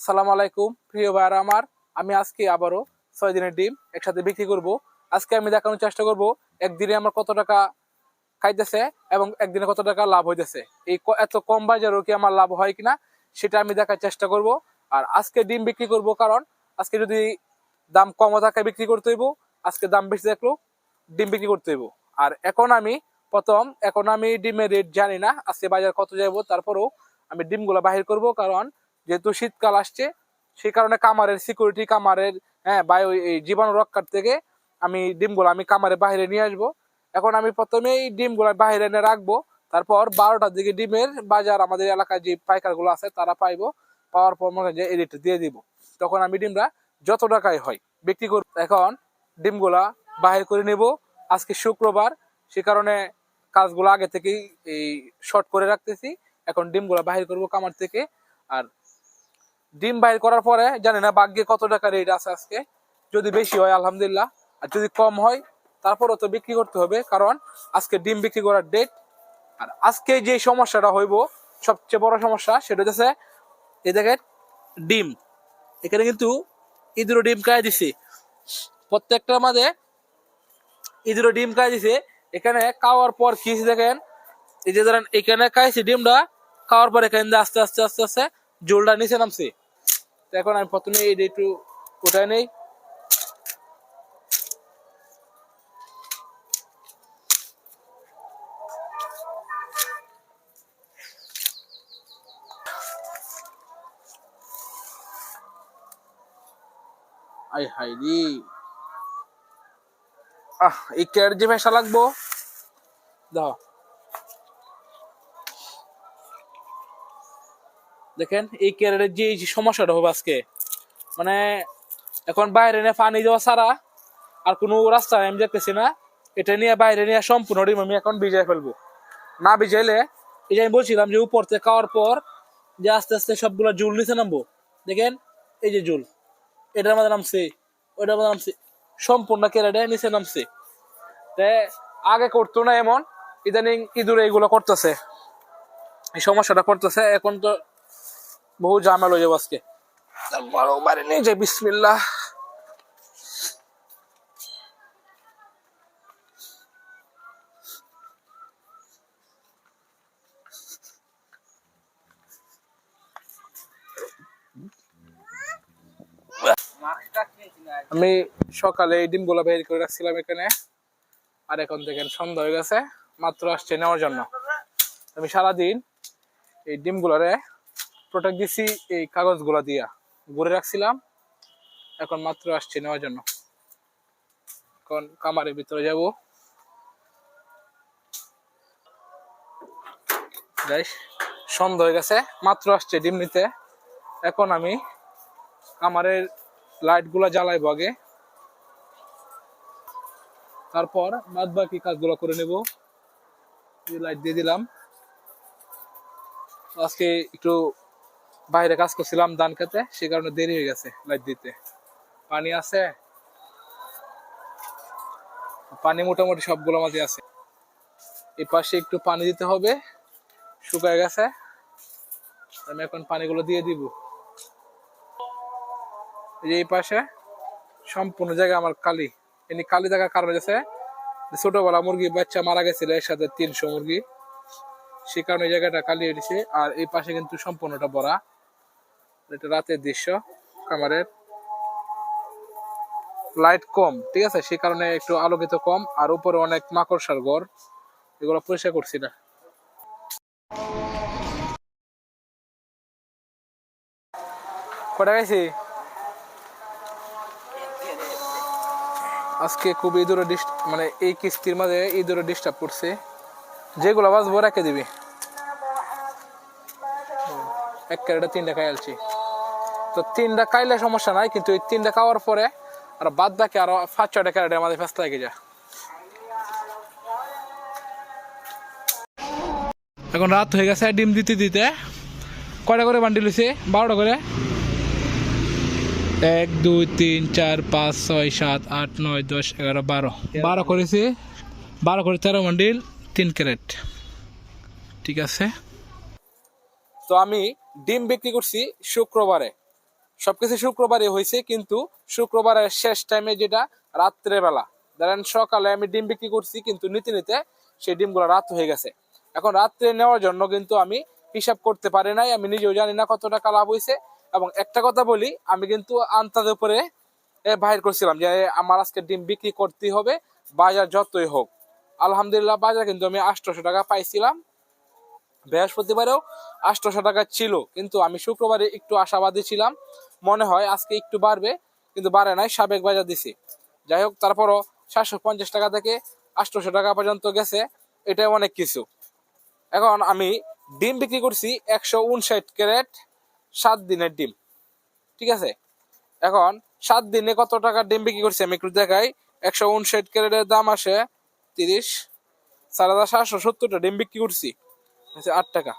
সালাম আলাইকুম, প্রিয় ভাইয়ারা আমার। আমি আজকে আবারও ছয় দিনের ডিম একসাথে বিক্রি করব। আজকে আমি দেখানোর চেষ্টা করব, একদিনে আমার কত টাকা খাইতেছে এবং একদিনে কত টাকা লাভ হইতেছে। এই এত কম বাজারও কি আমার লাভ হয় কিনা, সেটা আমি দেখার চেষ্টা করব। আর আজকে ডিম বিক্রি করব কারণ আজকে যদি দাম কম থাকে বিক্রি করতে হইব, আজকে দাম বেশি থাকলেও ডিম বিক্রি করতে হইব। আর এখন আমি প্রথম, এখন আমি ডিমের রেট জানি না, আজকে বাজার কত যাব তারপরেও আমি ডিমগুলো বাহির করব কারণ যেহেতু শীতকাল আসছে, সেই কারণে কামারের সিকিউরিটি কামারের হ্যাঁ বায়ু, এই জীবাণু রক্ষার থেকে আমি ডিমগুলো আমি কামারে বাইরে নিয়ে আসব। এখন আমি প্রথমেই ডিমগুলো বাইরে এনে রাখব, তারপর বারোটার দিকে ডিমের বাজার আমাদের এলাকায় যে পাইকারগুলো আছে তারা পাইবো, পাওয়ার পর মনে হয় এডিট দিয়ে দিব। তখন আমি ডিমরা যত টাকায় হয় বিক্রি করব। এখন ডিমগুলা বাহির করে নেব। আজকে শুক্রবার, সে কারণে কাজগুলো আগে থেকেই এই শর্ট করে রাখতেছি। এখন ডিমগুলা বাহির করব কামার থেকে। আর ডিম বাইর করার পরে জানি না ভাগ্যে কত টাকা রেট আছে আজকে যদি বেশি হয় আলহামদুলিল্লাহ আর যদি কম হয় তারপরও তো বিক্রি করতে হবে কারণ আজকে ডিম বিক্রি করার ডেট আর আজকে যে সমস্যাটা হইব সবচেয়ে বড় সমস্যা সেটা হচ্ছে এই দেখেন ডিম এখানে কিন্তু ইঁদুরও ডিম খাই দিছে প্রত্যেকটার মাঝে ইঁদুরও ডিম খাই দিছে এখানে খাওয়ার পর কি দেখেন এই যে ধরেন এখানে খাইছি ডিমটা খাওয়ার পর এখানে আস্তে আস্তে আস্তে আস্তে জোলটা নিচে নামছে তো এখন আমি প্রথমে এই একটু উঠাই নেই। আই হাই রে। আহ, এই কেয়ার যে ভেসা লাগবো। দাও। দেখেন, এই ক্যারেটের যে সমস্যাটা হবে আজকে মানে এখন বাইরে নিয়ে পানি দেওয়া ছাড়া আর কোনো রাস্তা আমি দেখতেছি না, এটা নিয়ে বাইরে নিয়ে সম্পূর্ণ ডিম আমি এখন ভিজাই ফেলব। না ভিজাইলে, এই যে আমি বলছিলাম যে উপর থেকে খাওয়ার পর যে আস্তে আস্তে সবগুলো জুল নিচে নামবো। দেখেন, এই যে জুল, এটার মধ্যে নামছে, ওইটার মধ্যে নামছে, সম্পূর্ণ ক্যারেটে নিচে নামছে। আগে করতো না এমন, ইদানিং ইঁদুরে এগুলো করতেছে। এই সমস্যাটা করতেছে, এখন তো বহু ঝামেলা হয়ে যাব আজকে। তারপর বাড়ি নিয়ে যাই বিসমিল্লাহ। আমি সকালে এই ডিমগুলো বের করে রাখছিলাম এখানে। আর এখন দেখেন সন্ধ্যা হয়ে গেছে মাত্র আসছে নেওয়ার জন্য। আমি সারাদিন এই ডিমগুলোরে প্রোটেক্ট দিছি এই কাগজগুলো দিয়া। ঘুরে রাখছিলাম। এখন মাত্র আসছে নেওয়ার জন্য। এখন কামারের ভিতরে যাব। সন্ধ্যা হয়ে গেছে, মাত্র আসছে ডিম নিতে। এখন আমি কামারের লাইটগুলা জ্বালাইবো আগে। তারপর বাদ বাকি কাজগুলো করে নেব। লাইট দিয়ে দিলাম। আজকে একটু বাইরে কাজ করছিলাম ধান খেতে, সে কারণে দেরি হয়ে গেছে লাইট দিতে। পানি আছে। পানি মোটামুটি সবগুলো মাঝে আছে। এই পাশে একটু পানি দিতে হবে, শুকায় গেছে। আমি এখন পানিগুলো দিয়ে দিব। এই পাশে সম্পূর্ণ জায়গা আমার কালি এমনি কালি থাকার কারণ হচ্ছে যে ছোটবেলা মুরগি, বাচ্চা মারা গেছিল, এর সাথে তিনশো মুরগি। সে কারণে জায়গাটা কালি হয়েছে আর এই পাশে কিন্তু সম্পূর্ণটা ভরা। এটা রাতের দৃশ্য কামারের লাইট কম, ঠিক আছে? সে কারণে একটু আলোকিত কম, আর উপরে অনেক মাকড়সার ঘর। এগুলো পরিষ্কার করছি না। কটা গেছি আজকে খুব ইঁদুরে মানে এই কিস্তির মাঝে ইঁদুরে ডিস্টার্ব করছে। যেগুলো বাজবো রেখে দিবি। এক ক্যারেটে তিনটা খাই আলছি। তো তিনটা খাইলে সমস্যা নাই, কিন্তু এই তিনটা খাওয়ার পরে আর বাদ বাকি আরও পাঁচ ছয়টা ক্যারেটে আমাদের ফেসতে লেগে যায়। এখন রাত হয়ে গেছে, ডিম দিতে দিতে। কয়টা করে বান্ডিল হয়েছে বারোটা করে। এক, দুই, তিন, চার, পাঁচ, ছয়, সাত, আট, নয়, দশ, এগারো, বারো। বারো করেছি। বারো করে তেরো বান্ডিল, তিন ক্যারেট ঠিক আছে? তো আমি ডিম বিক্রি করছি শুক্রবারে। সবকিছু শুক্রবারই হয়েছে, কিন্তু শুক্রবারের শেষ টাইমে যেটা রাত্রে বেলা। ধরেন সকালে আমি ডিম বিক্রি করছি, কিন্তু নিতে নিতে সেই ডিমগুলো রাত হয়ে গেছে। এখন রাত্রে নেওয়ার জন্য কিন্তু আমি হিসাব করতে পারি নাই, আমি নিজেও জানি না কত টাকা লাভ হয়েছে। এবং একটা কথা বলি, আমি কিন্তু আন্তাজের উপরে বাহির করছিলাম যে আমার আজকে ডিম বিক্রি করতেই হবে, বাজার যতই হোক। আলহামদুলিল্লাহ, বাজার কিন্তু আমি আটশোশো টাকা পাইছিলাম। বৃহস্পতিবারেও আটশোশো টাকা ছিল। কিন্তু আমি শুক্রবারে একটু আশাবাদী ছিলাম। মনে হয় আজকে একটু বাড়বে, কিন্তু বাড়ে নাই, সাবেক বাজার দিছি। যাই হোক, তারপরও সাতশো পঞ্চাশ টাকা থেকে আটশোশো টাকা পর্যন্ত গেছে। এটা অনেক কিছু। এখন আমি ডিম বিক্রি করছি একশো উনষাট ক্যারেট সাত দিনের ডিম। ঠিক আছে? এখন সাত দিনে কত টাকা ডিম বিক্রি করছি আমি একটু দেখাই। একশো উনষাট ক্যারেটের দাম আসে তিরিশ, চার হাজার সাতশো সত্তরটা ডিম বিক্রি করছি। হচ্ছে আট টাকা।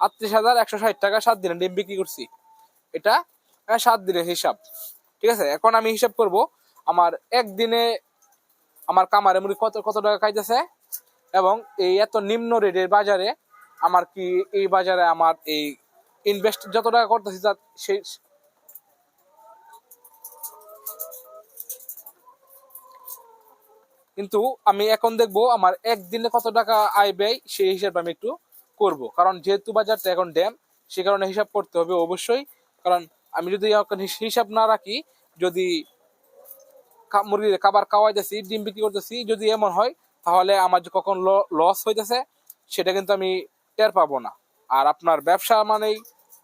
আটত্রিশ হাজার একশো ষাট টাকা সাত দিনে ডিম বিক্রি করছি। এটা সাত দিনের হিসাব। ঠিক আছে? এখন আমি হিসাব করব আমার একদিনে আমার কামারে মুড়ি কত কত টাকা খাইতেছে এবং এই এত নিম্ন রেটের বাজারে আমার কি এই বাজারে আমার এই ইনভেস্ট যত টাকা করতেছি তার সেই কিন্তু আমি এখন দেখব আমার একদিনে কত টাকা আয় ব্যয় সেই হিসাবে আমি একটু করব। কারণ যেহেতু বাজারটা এখন ড্যাম, সে কারণে হিসাব করতে হবে অবশ্যই। কারণ আমি যদি হিসাব না রাখি, যদি মুরগির খাবার খাওয়াইতেছি, ডিম বিক্রি করতেছি, যদি এমন হয়, তাহলে আমার যে কখন লস হইতেছে, সেটা কিন্তু আমি টের পাবো না। আর আপনার ব্যবসা মানেই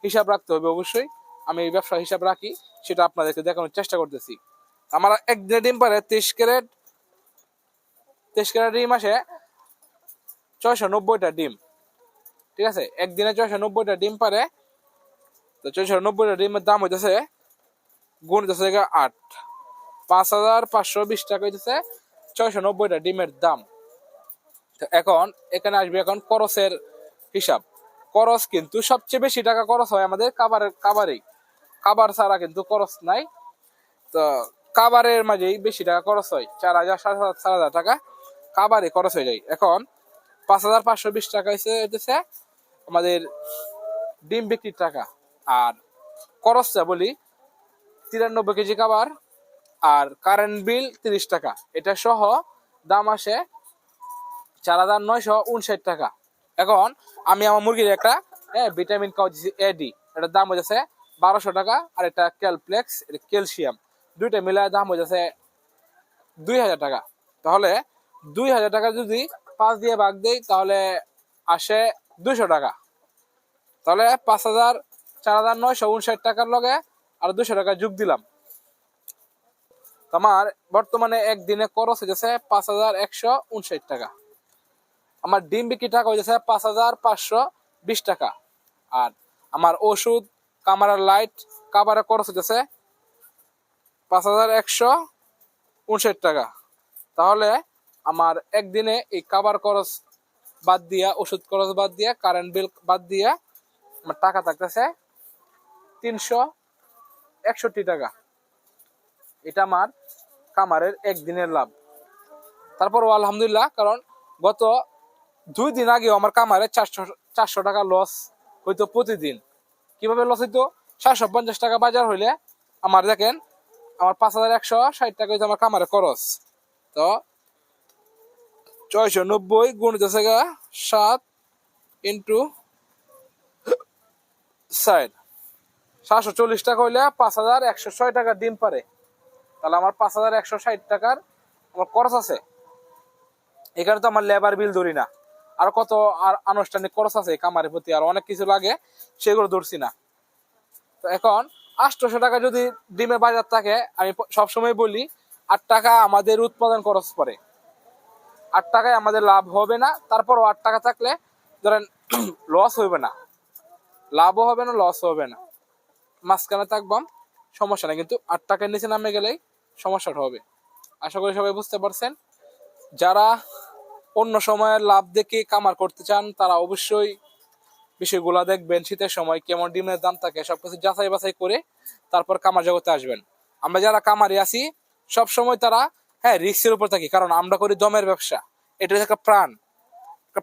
হিসাব রাখতে হবে অবশ্যই। আমি এই ব্যবসা হিসাব রাখি, সেটা আপনাদেরকে দেখানোর চেষ্টা করতেছি। আমার একদিনে ডিম পারে তেইশ ক্যারেট তেইশ ক্যারেট ডিম আসে ছয়শো নব্বইটা ডিম। ঠিক আছে? একদিনে ছয়শো নব্বইটা ডিম পারে। তো ছয়শো নব্বইটা ডিমের দাম হইতেছে, গুণ হইতেছে আট। পাঁচ হাজার পাঁচশো বিশ টাকা হইতেছে ছয়শো নব্বইটা ডিমের দাম। তো এখন, এখানে আসবে এখন করসের হিসাব। করস কিন্তু সবচেয়ে বেশি টাকা খরচ হয় আমাদের কাবারের কাবারেই কাবার ছাড়া কিন্তু খরচ নাই। তো কাবারের মাঝেই বেশি টাকা খরচ হয়, চার হাজার, সাড়ে সাত হাজার টাকা কাবারে খরচ হয়ে যায়। এখন পাঁচ হাজার পাঁচশো বিশ টাকা হচ্ছে হইতেছে আমাদের ডিম বিক্রির টাকা। আর খরচটা বলি, তিরানব্বই কেজি খাবার আর কারেন্ট বিল তিরিশ টাকা। এটা সহ দাম আসে চার হাজার নয়শো উনষাট টাকা। এখন আমি আমার মুরগির একটা হ্যাঁ ভিটামিন খাওয়া দিচ্ছি এডি এটার দাম হয়েছে বারোশো টাকা আর এটা ক্যালপ্লেক্স ক্যালসিয়াম দুইটা মিলায় দাম হয়েছে দুই হাজার টাকা। তাহলে দুই হাজার টাকা যদি পাঁচ দিয়ে ভাগ দেই, তাহলে আসে দুইশো টাকা। তাহলে পাঁচ হাজার, চার হাজার নয়শো উনষাট টাকার লগে আর দুশো টাকা যোগ দিলাম। আমার বর্তমানে একদিনে খরচ হয়েছে পাঁচ হাজার একশো উনষাট টাকা। আমার ডিম বিক্রি টাকা হয়েছে পাঁচ হাজার পাঁচশো বিশ টাকা। আর আমার ওষুধ, কামারের লাইট কাবারের খরচ হয়েছে পাঁচ হাজার একশো উনষাট টাকা। তাহলে আমার একদিনে এই কাবার খরচ বাদ দিয়া, ওষুধ খরচ বাদ দিয়া কারেন্ট বিল বাদ দিয়া, আমার টাকা থাকতেছে তিনশো একষট্টি টাকা। এটা আমার কামারের একদিনের লাভ। তারপরও আলহামদুলিল্লাহ, কারণ গত দুই দিন আগেও আমার কামারে চারশো চারশো টাকা লস হইতো প্রতিদিন। কীভাবে লস হইতো? সাতশো পঞ্চাশ টাকা বাজার হইলে আমার দেখেন, আমার পাঁচ হাজার একশো ষাট টাকা হইতো আমার কামারে খরচ। তো ছয়শো নব্বই গুণ হইতেছে গা সাত ইন্টু ষাট সাতশো চল্লিশ টাকা হইলে পাঁচ হাজার একশো ছয় টাকা ডিম পারে। তাহলে আমার পাঁচ হাজার একশো ষাট টাকার আমার খরচ আছে। এখানে তো আমার লেবার বিল ধরি না। আর কত আর আনুষ্ঠানিক খরচ আছে কামারের প্রতি, আর অনেক কিছু লাগে, সেগুলো ধরছি না। তো এখন আটশোশো টাকা যদি ডিমের বাজার থাকে, আমি সবসময় বলি, আট টাকা আমাদের উৎপাদন খরচ পড়ে। আট টাকায় আমাদের লাভ হবে না। তারপরও আট টাকা থাকলে ধরেন লস হবে না। লাভও হবে না লস হবে না। মাঝখানে থাকবাম সমস্যা নেই। কিন্তু আট টাকার নিচে নামে গেলেই সমস্যাটা হবে। আশা করি সবাই বুঝতে পারছেন। যারা অন্য সময়ের লাভ দেখে কামার করতে চান, তারা অবশ্যই বিষয়গুলা দেখবেন। শীতের সময় কেমন ডিমের দাম থাকে, সবকিছু যাচাই বাছাই করে তারপর কামার জগতে আসবেন। আমরা যারা কামারি আছি সব সময় তারা হ্যাঁ রিক্সের উপর থাকি, কারণ আমরা করি দমের ব্যবসা। এটা একটা প্রাণ।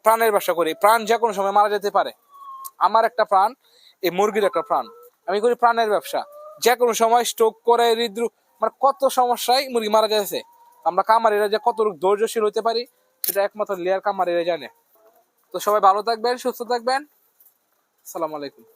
প্রাণের ব্যবসা করি। প্রাণ যে কোনো সময় মারা যেতে পারে। আমার একটা প্রাণ, এই মুরগির একটা প্রাণ। আমি করি প্রাণের ব্যবসা। যে কোনো সময় স্ট্রোক করে, হৃদরোগ মানে কত সমস্যায় মুরগি মারা যাচ্ছে। আমরা কামারিরা যে কত ধৈর্যশীল হতে পারি, সেটা একমাত্র লেয়ার কামারিরা জানে। তো সবাই ভালো থাকবেন, সুস্থ থাকবেন। সালাম আলাইকুম।